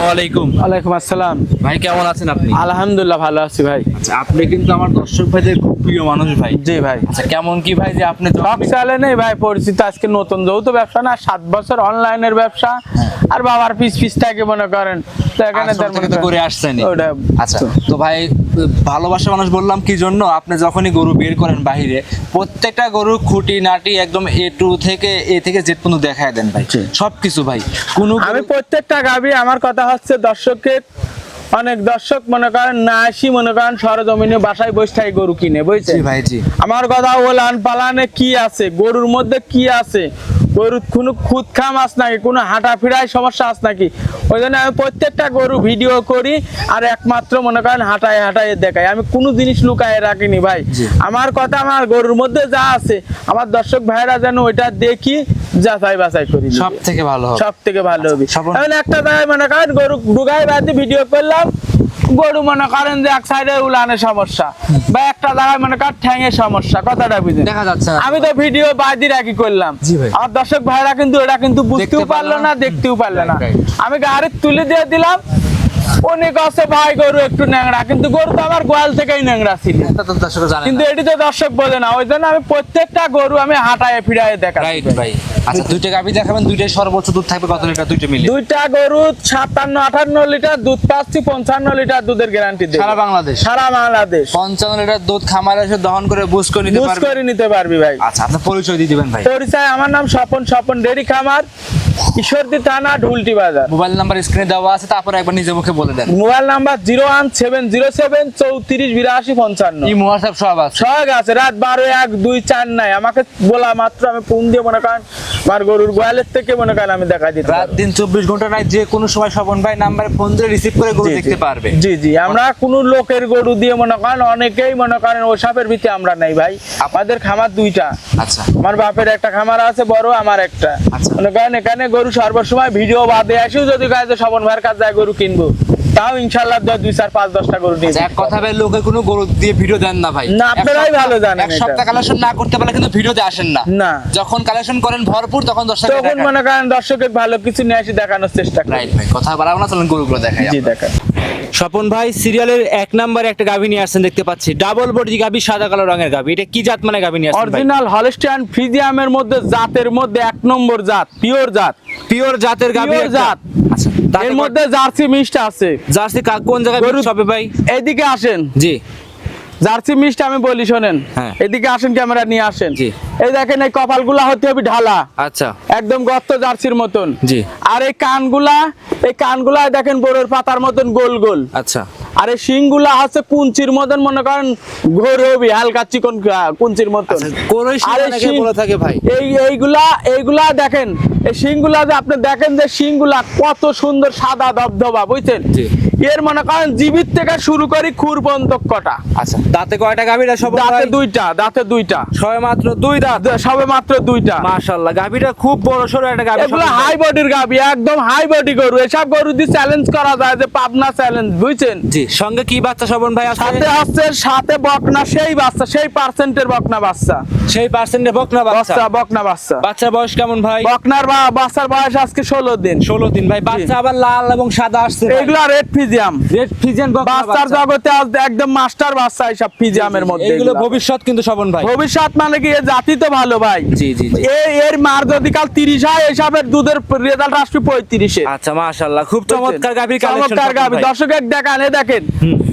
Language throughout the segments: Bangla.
আসসালামু আলাইকুম। ওয়ালাইকুম আসসালাম। ভাই কেমন আছেন আপনি? আলহামদুলিল্লাহ ভালো আছি ভাই। আচ্ছা আপনি কিন্তু আমার দর্শক ভাইদের খুব প্রিয় মানুষ ভাই। জি ভাই। আচ্ছা কেমন কি ভাই যে আপনি তো শখ চালে নেই ভাই পরিচিত। আজকে নতুন যৌথ ব্যবসা না সাত বছর অনলাইনের ব্যবসা। আর বাবার পিস পিস থাকে মনে করেন। তো এখানে মনে করে আসছেন আচ্ছা তো। ভাই ভালোবাসা মানুষ বললাম কি জন্য? আপনি যখনই গরু বের করেন বাহিরে প্রত্যেকটা গরু খুঁটি নাটি একদম এ টু থেকে এ থেকে জেড পর্যন্ত দেখায় দেন ভাই। সবকিছু ভাই। কোনো আমি প্রত্যেকটা গাবি আমার কথা হচ্ছে দর্শকের অনেক দর্শক মনে করেন না আসি মনে করেন সরজমিনে বাসায় বসে থাকে গরু কিনে বুঝছেন? জি ভাই জি। আমার কথা ওলান পালানে কি আছে? গরুর মধ্যে কি আছে? গরুর কোনো খুদ খাম আস নাকি? কোনো হাঁটা ফিরায় সমস্যা আস নাকি? ওই জন্য আমি প্রত্যেকটা গরু ভিডিও করি আর একমাত্র মনে করেন হাঁটায় হাঁটায় দেখাই। আমি কোনো জিনিস লুকায় রাখিনি ভাই। আমার কথা আমার গরুর মধ্যে যা আছে আমার দর্শক ভাইরা যেন ওইটা দেখি যাচাই বাছাই করি। সব থেকে ভালো সব থেকে ভালো হবে। একটা জায়গায় মনে করেন গরু ঢুকাই বাদি ভিডিও করলাম। গরু মনে করেন যে এক সাইডে উলানের সমস্যা বা একটা জায়গায় মনে করেন ঠ্যাঙের সমস্যা কথাটা বুঝে দেখা যাচ্ছে আমি তো ভিডিও বাদি রাখি করলাম। আমার দর্শক ভাইরা কিন্তু এটা কিন্তু বুঝতেও পারল না। দেখতেও পারল না. আমি গাড়ি তুলে দিয়ে দিলাম। অনেক আছে ভাই গরু একটু ন্যাংরা কিন্তু গরু তো আমার গোয়াল থেকেই ন্যাংরা ছিল। কিন্তু এটি তো দর্শক বলে না। ওই জন্য আমি প্রত্যেকটা গরু আমি হাঁটায় ফিরায় দেখা রাইট ভাই। আচ্ছা দুইটা গাভী দেখাবেন দুইটাই সর্বোচ্চ দুধ থাকবে কত লিটার দুইটা মিলে? দুইটা গরু সাতান্ন আটান্ন লিটার দুধ পাচ্ছি পঞ্চান্ন লিটার দুধের গ্যারান্টি দেবে। সারা বাংলাদেশ? সারা বাংলাদেশ। পঞ্চান্ন লিটার দুধ খামারে এসে দহন করে বুঝ করে নিতে বুঝ করে নিতে পারবি ভাই। আচ্ছা আপনি পরিচয় দিয়ে দিবেন ভাই। পরিচয় আমার নাম স্বপন স্বপন ডেরি খামার। ঈশ্বরদী থানা ঢুলটি বাজার। মোবাইল নাম্বার স্ক্রিনে দেওয়া আছে তারপরে একবার নিজে মুখে বলে দেন। Mobile number zero one seven zero seven চৌত্রিশ বিরাশি পঞ্চান্ন। এই হোয়াটসঅ্যাপ সব আছে। সব আছে রাত বারো এক দুই চার নাই। আমাকে বলা মাত্র আমি ফোন দিয়ে মনে করেন আমার গরুর গোয়ালের থেকে মনে করেন আমি দেখা দিতে রাত দিন চব্বিশ ঘণ্টা নাই যে কোনো সময় স্বপন ভাই নাম্বারে ফোন দিয়ে রিসিভ করে গরু দেখতে পারবে। জি জি। আমরা কোন লোকের গরু দিয়ে মনে করেন অনেকেই মনে করেন ওসবের ভিতরে আমরা নাই ভাই। আমাদের খামার দুইটা। আচ্ছা। আমার বাপের একটা খামার আছে বড় আমার একটা। আচ্ছা। মনে করেন এখানে গরু সর্বসময় ভিডিও বাদে আসিও যদি কাজে শবন ভাইয়ের কাছে গরু কিনবো। তাও ইনশাল্লাহ দশ দুই চার পাঁচ দশটা গরু নিয়ে আচ্ছা, এক কথা ভাই লোকে কোনো গরু দিয়ে ভিডিও দেন না ভাই। না, আপনারাই ভালো জানেন এক সপ্তাহ কালেকশন না করতে পারলে কিন্তু ভিডিওতে আসেন না। না। যখন কালেকশন করেন ভরপুর তখন দর্শক তখন মনে করেন দর্শকের ভালো কিছু নিয়ে আসি দেখানোর চেষ্টা করি। রাইট ভাই কথা বাড়াবো না চলেন গরুগুলো দেখাই জি দেখা স্বপন ভাই সিরিয়ালের এক নম্বরে একটা গাভী নিয়ে আসছেন দেখতে পাচ্ছি। ডাবল বডি গাভী সাদা কালো রঙের গাভী। এটা কি জাত মানে গাভী নিয়ে আসছেন অরিজিনাল হলস্টাইন ফ্রিজিয়ামের মধ্যে জাতের মধ্যে এক নম্বর জাত পিওর জাত। পিওর জাতের গাভী জাত। আচ্ছা এর মধ্যে জার্সি মিষ্টি আছে। জার্সি কাক কোন জায়গায় হবে ভাই? এইদিকে আসেন। জি। জার্সি মিষ্টি আমি বলি শোনেন। হ্যাঁ। এদিকে আসেন ক্যামেরা নিয়ে আসেন। জি। এই দেখেন এই কপালগুলা হতে হবে ঢালা। আচ্ছা। একদম গর্ত জার্সির মতন। জি। আর এই কানগুলা এই কানগুলা দেখেন বড়ের পাতার মতন গোল গোল। আচ্ছা। আর এই শিংগুলা হচ্ছে কুঞ্চির মতন মনে করেন ঘোর হবি হালকা চিকন কুঞ্চির মতন। আচ্ছা থাকে ভাই? এই এইগুলা এইগুলা দেখেন এই শিংগুলা যে আপনি দেখেন যে শিংগুলা কত সুন্দর সাদা দবদবা বুঝছেন? এর মনে করেন জীবিত থেকে শুরু করি খুর পর্যন্ত কটা। আচ্ছা দাঁতে কয়টা গাভীটা সব দাঁতে দুইটা দাঁতে দুইটা। ছয় মাত্র দুই দাঁত? সবে মাত্র দুইটা। মাশাআল্লাহ গাভীটা খুব বড় সরো একটা গাভী এগুলো হাই বডির গাভী একদম হাই বডি গরু। এসব গরু দিয়ে চ্যালেঞ্জ করা যায় যে পাবনা চ্যালেঞ্জ বুঝছেন? জি। সঙ্গে কি বাচ্চা স্বপন ভাই সাথে হচ্ছে সাথে বকনা সেই বাচ্চা সেই পার্সেন্টের বকনা বাচ্চা। সেই পার্সেন্টে বকনা বাচ্চা? বকনা বাচ্চা। বাচ্চার বয়স কেমন ভাই? বকনার বা বাচ্চার বয়স আজকে ষোলো দিন। ষোলো দিন। ভাই বাচ্চা আবার লাল এবং সাদা আসছে এগুলা রেড ফিজিয়াম রেড ফিজেন বাচ্চার জগতে আজ একদম মাস্টার বাচ্চা এইসব ফিজিয়ামের মধ্যে এগুলো ভবিষ্যৎ কিন্তু স্বপন ভাই। ভবিষ্যৎ মানে কি? এ জাতি তো ভালো ভাই। জি জি জি। এ- এর মার যদি কাল তিরিশ হয় এসবের দুধের রেজাল্ট আসবে পঁয়ত্রিশে। আচ্ছা মাশাআল্লাহ খুব চমৎকার গাভীর কালেকশন চমৎকার গাভী। দর্শক দেখান এই দেখেন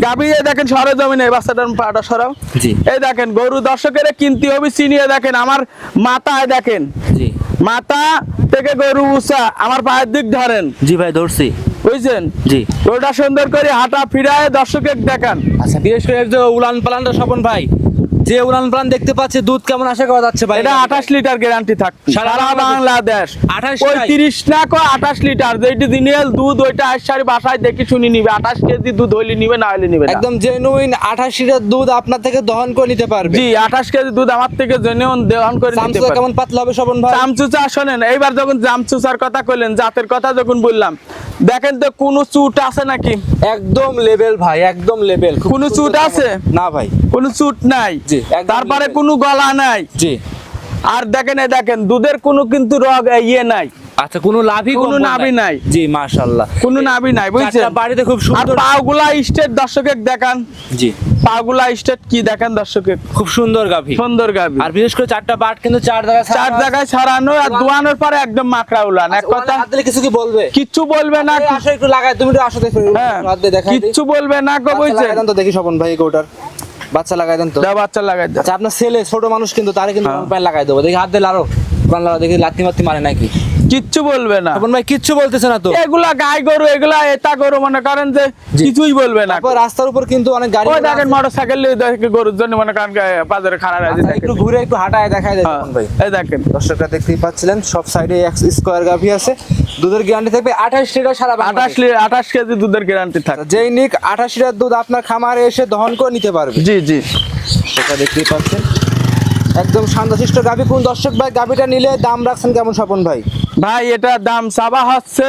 গাভী এই দেখেন সরে জমিনে বাচ্চাটার পাটা সরাও। জি। এই দেখেন গরু দর্শকের কিনতে হবে চিনিয়ে দেখেন আমার মাথায় দেখেন। জি। মাথা থেকে গরু উঁচা আমার পায়ের দিক ধরেন। জি ভাই ধরছি। বুঝছেন? জি। গরুটা সুন্দর করে হাঁটা ফিরায় দর্শকের দেখান। আচ্ছা বিশেষ করে উলান পালানটা স্বপন ভাই যে উলান পালান দেখতে পাচ্ছে দুধ কেমন আশা করা যাচ্ছে ভাই? এটা আঠাশ লিটার গ্যারান্টি থাকবে সারা বাংলাদেশ 28 ওই টাই? তিরিশ না কো আঠাশ লিটার যেটি দিনের দুধ ওইটা আশারি বাসায় দেখে শুনি নিবে। আঠাশ কেজি দুধ হইলে নিবে না হইলে নিবে একদম জেনুইন আঠাশ লিটার দুধ আপনার থেকে দহন করে নিতে পারবে। জি আঠাশ কেজি দুধ আমার থেকে জেনেও দেওয়ান করে নিতে চামচা পারে কেমন পাতলা হবে স্বপন ভাই? জামচুচা শোনেন এইবার যখন জামচুচার কথা কইলেন জাতের কথা যখন বললাম দেখেন তো কোনো চুট আছে নাকি? একদম লেভেল ভাই একদম লেভেল কোনো চুট আছে? না ভাই। কোনো চুট নাই? জি, তারপরে কোনো গলা নাই। জি। আর দেখেন এই দেখেন দুধের কোনো কিন্তু রগ ইয়ে নাই। আচ্ছা কোনো লাভই কোনো নাভি নাই। জি মাশাআল্লাহ। কোনো নাই বুঝছেন? বাড়িতে খুব আর পাগুলা স্টেট দর্শকে দেখান। জি। পাগুলা স্টেট কি দেখেন দর্শকে খুব সুন্দর গাভী। সুন্দর গাবি আর বিশেষ করে চারটা বাট কিন্তু চার জায়গায় চার জায়গায় ছড়ানো আর দোয়ানোর পরে একদম মাকড়া উলান। এক কথা হাত দিলে কিছু কি বলবে? কিচ্ছু বলবে না আসো একটু লাগাই তুমি একটু আসো দেখো হ্যাঁ। কিচ্ছু বলবে না গো বুঝছেন? দেন তো দেখি স্বপন ভাই গোটার। বাচ্চা লাগাই দেন তো? বাচ্চা লাগাই দেন। আচ্ছা আপনার ছেলে ছোট মানুষ কিন্তু তারে কিন্তু হ্যাঁ। লাগাই দেবো। দেখি হাত দিলে আরও। লাগা দেখি লাত্তি মাত্তি মারে নাকি? কিচ্ছু বলবে না। স্বপন ভাই কিচ্ছু বলতেছে না তো? এগুলা গাই গরু এগুলা এটা গরু মনে করেন যে কিছুই বলবে না। তারপর রাস্তার উপর কিন্তু অনেক গাড়ি ওই দেখেন আছে। মোটর সাইকেল গরুর জন্য মনে করেন বাজারে খারাপ আছে একটু ঘুরে একটু হাঁটায় দেখায় দেয় স্বপন ভাই। এই দেখেন। দর্শকরা দেখতেই পাচ্ছিলেন সব সাইডে এক স্কোয়ার গাভি আছে। দুধের গ্যারান্টি থাকবে আঠাশ লিটার সারা আঠাশ বাংলাদেশ। আঠাশ কেজি দুধের গ্যারান্টি থাকে যেই নিক আঠাশ লিটার দুধ আপনার খামারে এসে দহন করে নিতে পারবে। জি জি। সেটা দেখতেই পাচ্ছেন একদম শান্তশিষ্ট গাভি। কোন দর্শক ভাই গাভিটা নিলে দাম রাখছেন কেমন স্বপন ভাই? ভাই এটা দাম চাবা হচ্ছে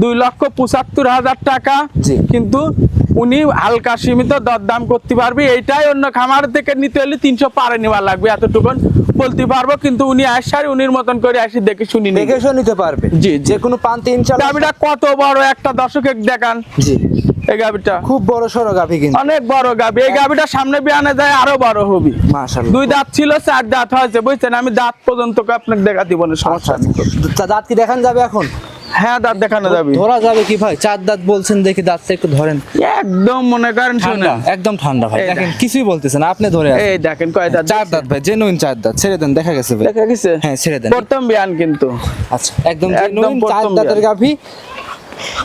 দুই লক্ষ পঁচাত্তর হাজার টাকা। কিন্তু উনি হালকা সীমিত দরদাম করতে পারবে। এইটাই অন্য খামার থেকে নিতে হলে তিনশো পারে নেওয়া লাগবে। এতটুকুন বলতে পারব কিন্তু উনি আসার উনির মতন করে আসি দেখে শুনি দেখে শুনে নিতে পারবে। জি। যে কোনো পান্তি ইনশাল্লাহ গাবিটা কত বড় একটা দর্শকে দেখান। জি। এই গাবিটা খুব বড় সড়ো গাভি কিন্তু। অনেক বড় গাবি এই গাবিটা সামনে বিয়ানে যায় আরও বড় হবে। মাশাআল্লাহ। দুই দাঁত ছিল চার দাঁত হয়েছে বুঝছেন? আমি দাঁত পর্যন্ত আপনাকে দেখা দিব না সমস্যা নেই। দাঁত কি দেখান যাবে এখন? হ্যাঁ দাঁত দেখানো যাবে। ধরা যাবে কি ভাই? চার দাঁত বলছেন দেখি দাঁতটা একটু ধরেন। একদম মনে করেন শুনে। একদম ঠান্ডা ভাই। দেখেন কিছুই বলতেছেন আপনি ধরে। এই দেখেন কয় দাঁত চার দাঁত ভাই জেনুইন চার দাঁত। ছেড়ে দেন দেখা গেছে ভাই। দেখা গেছে? হ্যাঁ, ছেড়ে দেন। প্রথম বিয়ান কিন্তু। আচ্ছা একদম জেনুইন চার দাঁতের। গাভি।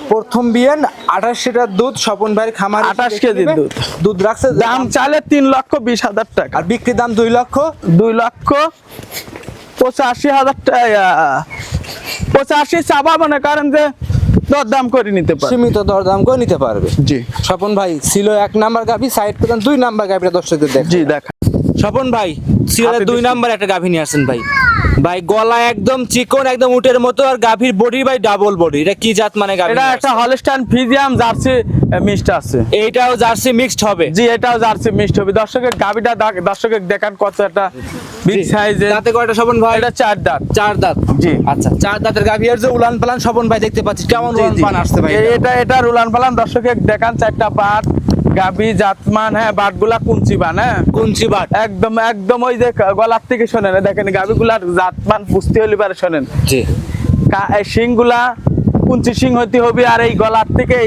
প্রথম বিয়ান আঠাশ লিটার দুধ স্বপন ভাইয়ের খামার 28 কেজি দুধ। দুধ রাখছে দাম চালে তিন লক্ষ বিশ হাজার টাকা। আর বিক্রি দাম দুই লক্ষ। দুই লক্ষ পঁচাশি হাজার টাকা পঁচাশি চাবা মনে করেন যে দরদাম করে নিতে পারে সীমিত দরদাম করে নিতে পারবে। জি। স্বপন ভাই ছিল এক নাম্বার গাভি সাইড প্রদান দুই নাম্বার গাভিটা দর্শকদের দেখ জি দেখা। স্বপন ভাই হাতে দুই। নাম্বার একটা গাভি নিয়ে আসেন ভাই। ভাই গলা একদম চিকন একদম উটের মতো আর গাভীর বডি ভাই ডাবল বডি এটা কি জাত মানে গাভি এটা একটা হলস্টাইন ফিজিয়াম জার্সি মিক্সড আছে। এইটাও জার্সি মিক্সড হবে? জি এটাও জার্সি মিক্সড হবে। দর্শকের দাগ- দর্শকের দেখান কত একটা বিগ সাইজের দাঁতে কয়টা স্বপন ভাই? এটা চার দাঁত। চার দাঁত? জি। আচ্ছা চার দাঁতের গাভি আর যে উলান পালান স্বপন ভাই দেখতে পাচ্ছি কেমন উলান পালান আসছে ভাই এটা? এটা উলান পালান দর্শকের দেখান চারটা বাট গাবি জাতমান হ্যাঁ বাটগুলা কুঞ্চি বান হ্যাঁ? কুঞ্চি বাট। একদম একদম ওই যে গলার থেকে শোনেন দেখেন গাবিগুলার জাতমান পুষ্টি হলে পারে শোনেন। জি। শিংগুলা কুঞ্চি শিং হইতে হবে আর এই গলার থেকে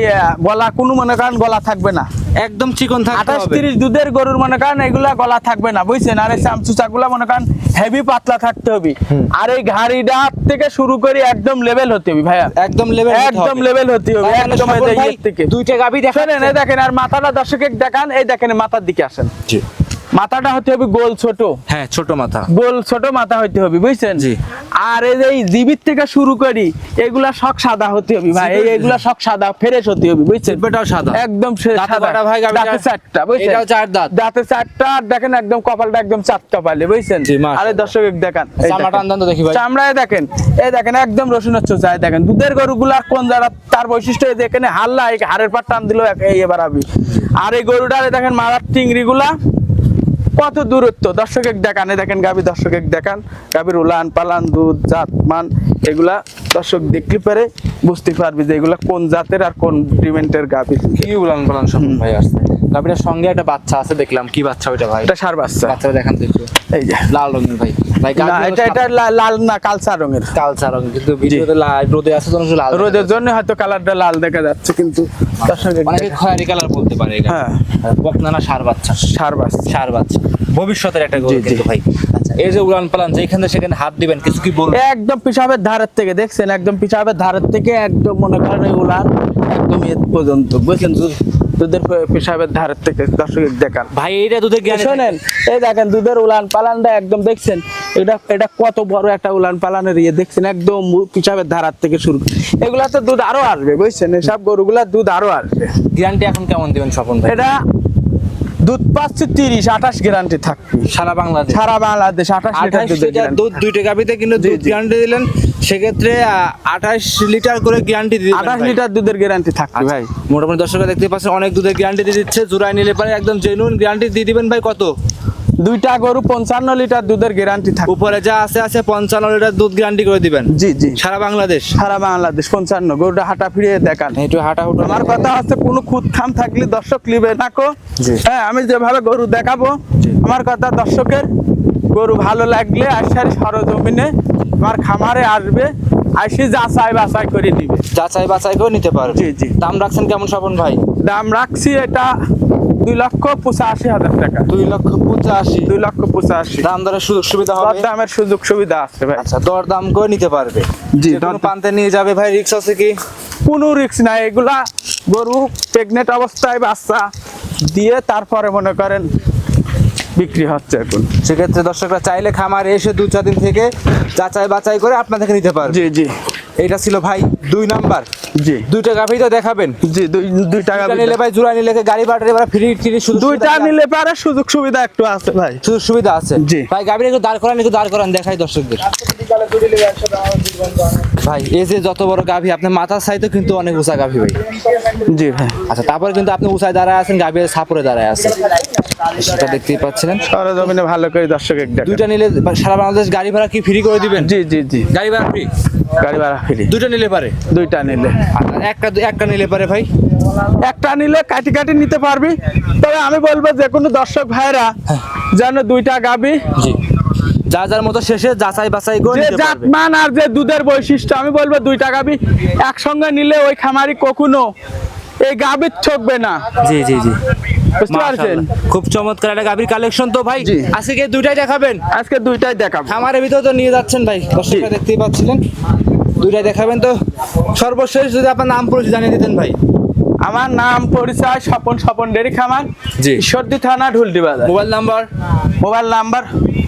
গলা কোনো মনে করেন গলা থাকবে না। একদম চিকন আঠাশ হবে। তিরিশ দুধের গরুর মনে করেন এগুলা গলা থাকবে না বুঝছেন? আর এই চামচুচা গুলা মনে করেন হেভি পাতলা থাকতে হবে। আর এই ঘাড়িটা থেকে শুরু করে একদম লেভেল হতে হবে ভাইয়া। একদম লেভেল একদম লেভেল হতে হবে একদম এই থেকে। দুইটা গাভি দেখা শোনেন এই দেখেন আর মাথাটা দর্শকে দেখান এই দেখেন মাথার দিকে আসেন। জি। মাথাটা হতে হবে গোল ছোট। হ্যাঁ ছোট মাথা। গোল ছোট মাথা হইতে হবে বুঝছেন? জি। আর এই জিবির থেকে শুরু করি এগুলা সব সাদা হতে হবে ভাই এগুলা সব সাদা ফ্রেশ হতে হবে বুঝছেন জিব্বাটাও সাদা। একদম সাদা ভাই? দাঁতে চারটা বুঝছেন এটাও চার দাঁত। দাঁতে চারটা আর দেখেন একদম কপালটা একদম চারটা কপালে বুঝছেন আরে দর্শক দেখান এই চামড়া দেখেন। টান দেখি ভাই। চামড়ায় দেখেন এই দেখেন একদম রসুনের চোচায় দেখেন দুধের গরুগুলা কোন যারা তার বৈশিষ্ট্য এই যে এখানে হাল্লা হাড়ের পাট টান দিল এবার আবি আর এই গরুটারে দেখেন মারার চিংড়ি গুলা কত দূরত্ব। দর্শক দেখান, এই দেখেন গাভী দর্শক দেখান। গাভীর উলান, পালান, দুধ, জাত, মান, এগুলা দর্শক দেখলে পারে বুঝতে পারবি যে এগুলা কোন জাতের আর কোন ডিমেন্টের গাভী। কি উলান পালান সব ভাই আসছে। গাভিটার সঙ্গে একটা বাচ্চা আছে দেখলাম। কি বাচ্চা ওইটা ভাই? এটা সার বাচ্চা। বাচ্চাটা দেখান তো একটু। এই যে। লাল রঙের ভাই। ভাই এটা এটা লাল না কালচা রঙের। কালচা রঙ কিন্তু ভিডিওতে লাল রোদে আছে লাল রোদের জন্য হয়তো কালারটা লাল দেখা যাচ্ছে কিন্তু দর্শক অনেকে খয়েরি কালার বলতে পারে এটা হ্যাঁ। সার বাচ্চা। সার বাচ্চা। সার বাচ্চা। ভবিষ্যতের একটা গরু। কিন্তু ভাই। আচ্ছা এই যে পালান যেখানে সেখানে হাত দিবেন কিছু কি বলবেন? একদম পিসাবের ধারের থেকে দেখছেন? একদম পিসাবের ধারের থেকে একদম মনে করেন উলান একদম এ পর্যন্ত। বুঝছেন দুধ- দুধের পেশাবের ধারের থেকে দর্শক দেখান। ভাই এইটা দুধের জ্ঞান শোনেন এই দেখেন দুধের উলান পালানটা একদম দেখছেন? এটা এটা কত বড় একটা উলান পালানের ইয়ে দেখছেন? একদম পেশাবের ধারার থেকে শুরু। এগুলাতে দুধ আরও আসবে বুঝছেন? এসব গরুগুলা দুধ আরও আসবে। গ্যারান্টি এখন কেমন দিবেন স্বপন ভাই? এটা দুধ পাচ্ছে তিরিশ আঠাশ গ্যারান্টি থাকবে সারা বাংলাদেশ। সারা বাংলাদেশ আঠাশ লিটার। দুধ দুইটা গাবিতে কিন্তু দুধ গ্যারান্টি দিলেন সেক্ষেত্রে আঠাশ লিটার করে গ্যারান্টি দিবেন আঠাশ লিটার দুধের গ্যারান্টি থাকবে আচ্ছা, ভাই। মোটামুটি দর্শকরা দেখতে পাচ্ছেন অনেক দুধের গ্যারান্টি দিয়ে দিচ্ছে জোড়ায় নিলে পারে একদম জেনুইন গ্যারান্টি দিয়ে দিবেন ভাই কত? দুইটা গরু পঞ্চান্ন লিটার দুধের গ্যারান্টি থাকে উপরে যা আছে আছে পঞ্চান্ন লিটার দুধ গ্যারান্টি করে দিবেন। জি জি। সারা বাংলাদেশ। সারা বাংলাদেশ পঞ্চান্ন। গরুটা হাঁটা ফিরিয়ে দেখান। একটু হাঁটা হুটো। আমার কথা হচ্ছে কোনো খুদ খাম থাকলে দর্শক লিবে নাকো। হ্যাঁ আমি যেভাবে গরু দেখাবো আমার কথা দর্শকের গরু ভালো লাগলে আসার সরজমিনে আমার খামারে আসবে আসি যাচাই বাছাই করে নিবে। যাচাই বাছাই করে নিতে পারবে। জি, জি। দাম রাখছেন কেমন স্বপন ভাই? দাম রাখছি এটা দুই লক্ষ পঁচাশি হাজার টাকা। দুই লক্ষ পঁচাশি। দুই লক্ষ পঁচাশি। দাম দরের সুযোগ সুবিধা হবে? দামের সুযোগ সুবিধা আছে ভাই। আচ্ছা দর দাম করে নিতে পারবে। জি, দর- প্রান্তে নিয়ে যাবে ভাই রিক্স আছে কি? কোনো রিক্স নাই এগুলা গরু প্রেগনেন্ট অবস্থায় বাচ্চা দিয়ে তারপরে মনে করেন বিক্রি হচ্ছে এখন। সেক্ষেত্রে দর্শকরা চাইলে খামারে এসে দু চার দিন থেকে যাচাই বাছাই করে আপনাদেরকে নিতে পারবে। জি জি। এটা ছিল ভাই দুই নাম্বার। জি। দুইটা গাভি তো দেখাবেন। জি দুই টাকা দুইটা নিলে ভাই জোড়া নিলে গাড়ি বাটারি এবার ফ্রি ফ্রি সুযোগ দুইটা নিলে পারে সুযোগ সুবিধা একটু আছে ভাই। সুযোগ সুবিধা আছে? জি। ভাই গাভি একটু দাঁড় করান একটু দাঁড় করান দেখাই দর্শকদের। ভাই এই যে যত বড় গাভি আপনার মাথার সাইতে কিন্তু অনেক উঁচা গাভি ভাই। জি ভাই। আচ্ছা তারপরে কিন্তু আপনি উঁচায় দাঁড়ায় আছেন গাভি সাপরে দাঁড়ায় আছেন। সেটা দেখতেই পাচ্ছিলেন। সরজমিনে ভালো করে দর্শক নিলে সারা বাংলাদেশ গাড়ি ভাড়া কি ফ্রি করে দিবেন? জি জি জি। গাড়ি ভাড়া ফ্রি গাড়ি ভাড়া ফ্রি নিলে পারে? দুইটা নিলে। একটা একটা নিলে পারে ভাই? একটা নিলে কাটি কাটি নিতে পারবি। তবে আমি বলব যে কোনো দর্শক ভাইরা যেন দুইটা গাবি। জি। যা যার মতো শেষে যাচাই বাছাই করে জাতমান আর যে দুধের বৈশিষ্ট্য আমি বলব দুইটা গাবি। একসঙ্গে নিলে ওই খামারি কখনো এই গাবির ঠকবে না। জি জি জি। বুঝতে পারছেন? খুব চমৎকার একটা গাভীর কালেকশন তো ভাই। আজকে দুইটাই দেখাবেন? আজকে দুইটাই দেখাবো। আমার ভিতরে তো নিয়ে যাচ্ছেন ভাই দর্শকরা দেখতেই পাচ্ছিলেন। দুইটাই দেখাবেন তো। সর্বশেষ যদি আপনার নাম পরিচয় জানিয়ে দিতেন ভাই। আমার নাম পরিচয় স্বপন স্বপন ডেরি খামার। জি। সর্দি থানা ঢুলটি বাজার। Mobile number? Mobile number